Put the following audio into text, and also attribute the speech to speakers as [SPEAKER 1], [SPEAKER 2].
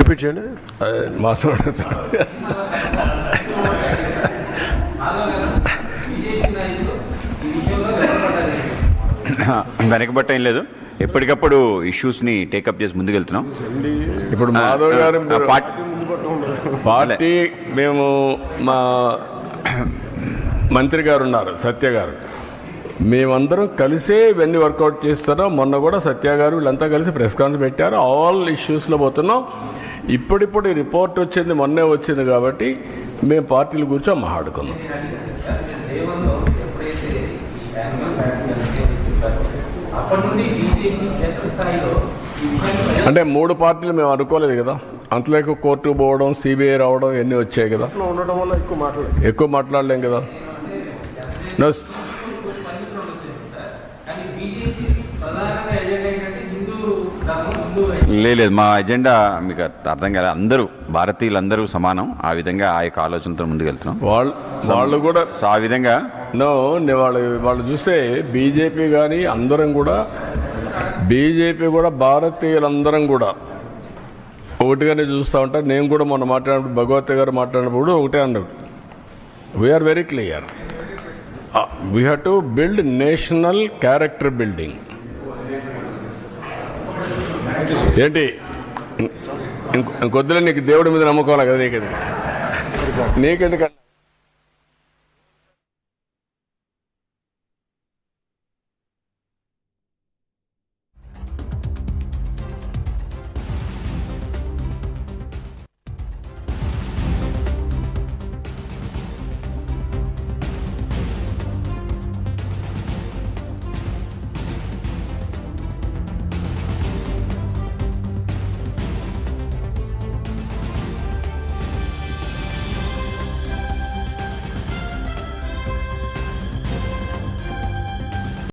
[SPEAKER 1] Repeat చేయండి
[SPEAKER 2] మాట్లాడుతా
[SPEAKER 3] వెనకబట్ట ఏం లేదు. ఎప్పటికప్పుడు ఇష్యూస్ని టేకప్ చేసి ముందుకెళ్తున్నాం.
[SPEAKER 2] ఇప్పుడు మాధవ్ గారు
[SPEAKER 3] పార్టీ
[SPEAKER 2] మేము మా మంత్రి గారు ఉన్నారు సత్య గారు. మేమందరం కలిసే ఇవన్నీ వర్కౌట్ చేస్తున్నాం మొన్న కూడా సత్య గారు వీళ్ళంతా కలిసి ప్రెస్ కాన్ఫరెన్స్ పెట్టారు. ఆల్ ఇష్యూస్లో పోతున్నాం. ఇప్పుడిప్పుడు రిపోర్ట్ వచ్చింది మొన్నే వచ్చింది కాబట్టి మేము పార్టీల గురించి మాట్లాడుకున్నాం అంటే మూడు పార్టీలు మేము అనుకోలేదు కదా. అంతలోకి కోర్టుకు పోవడం సిబిఐ రావడం ఇవన్నీ వచ్చాయి కదా.
[SPEAKER 1] ఎక్కువ
[SPEAKER 2] మాట్లాడలేం. కదా.
[SPEAKER 3] లేదు మా ఎజెండా మీకు అర్థం కాలేదు అందరూ భారతీయులందరూ సమానం. ఆ విధంగా ఆ యొక్క ఆలోచనతో ముందుకెళ్తున్నాం.
[SPEAKER 2] వాళ్ళు వాళ్ళు కూడా
[SPEAKER 3] ఆ విధంగా
[SPEAKER 2] నో నే- వాళ్ళు వాళ్ళు చూస్తే బీజేపీ కానీ అందరం కూడా బీజేపీ కూడా భారతీయులందరం కూడా ఒకటిగానే చూస్తూ ఉంటారు. నేను కూడా మొన్న మాట్లాడినప్పుడు భగవత్ గారు మాట్లాడినప్పుడు ఒకటే అన్నాడు. We're very clear we have to build national character building ఏంటి? ఇంకొద్దులే నీకు దేవుడి మీద నమ్ముకోవాలి కదా నీకు నీకెందుకంటే